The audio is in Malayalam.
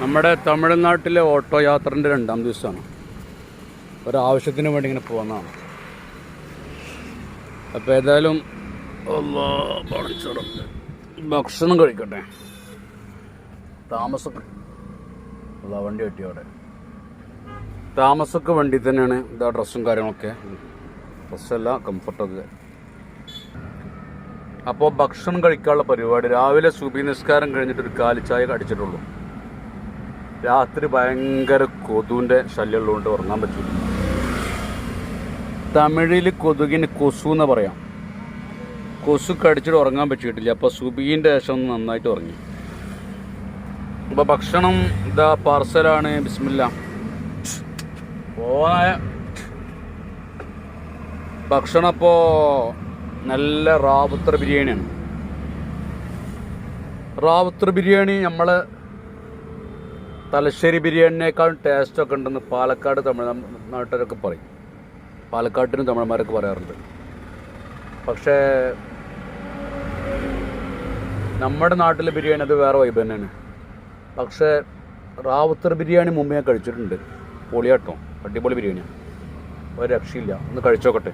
നമ്മുടെ തമിഴ്നാട്ടിലെ ഓട്ടോ യാത്രന്റെ രണ്ടാം ദിവസമാണ്. ഒരാവശ്യത്തിന് വേണ്ടി ഇങ്ങനെ പോകുന്നതാണ്. അപ്പോൾ ഏതായാലും. ഭക്ഷണം കഴിക്കട്ടെ. താമസം വണ്ടി കെട്ടി അവിടെ? താമസമൊക്കെ വണ്ടി തന്നെയാണ് ഇതാ ഡ്രസ്സും കാര്യങ്ങളൊക്കെ. ഡ്രസ്സല്ല കംഫർട്ടൊക്കെ അപ്പോൾ ഭക്ഷണം കഴിക്കാനുള്ള പരിപാടി. രാവിലെ സുബി നിസ്കാരം കഴിഞ്ഞിട്ട് ഒരു കാലിച്ചായ കടിച്ചിട്ടുള്ളൂ രാത്രി ഭയങ്കര കൊതുവിന്റെ ശല്യമുള്ളതുകൊണ്ട് ഉറങ്ങാൻ പറ്റില്ല തമിഴിൽ കൊതുകിന് കൊസു എന്ന് പറയാം. കൊസു കടിച്ചിട്ട് ഉറങ്ങാൻ പറ്റിയിട്ടില്ല. അപ്പോൾ സുബീന്റെ ശേഷം നന്നായിട്ട് ഉറങ്ങി. അപ്പോൾ ഭക്ഷണം ഇതാ പാർസലാണ്. ബിസ്മില്ല. പോയ ഭക്ഷണം അപ്പോൾ നല്ല റാവുത്ര ബിരിയാണിയാണ്. റാവുത്ര ബിരിയാണി നമ്മൾ തലശ്ശേരി ബിരിയാണിനേക്കാളും ടേസ്റ്റൊക്കെ ഉണ്ടെന്ന് പാലക്കാട് തമിഴ് നാട്ടുകാരൊക്കെ പറയും. പാലക്കാട്ടിനും തമിഴന്മാരൊക്കെ പറയാറുണ്ട്. പക്ഷേ നമ്മുടെ നാട്ടിലെ ബിരിയാണി അത് വേറെ വൈബ് തന്നെയാണ്. പക്ഷേ റാവുത്തർ ബിരിയാണി മുമ്പ് കഴിച്ചിട്ടുണ്ട്. പൊളിയാട്ടോ അടിപൊളി ബിരിയാണിയാണ് ഒരു രക്ഷയില്ല. ഒന്ന് കഴിച്ചോക്കട്ടെ.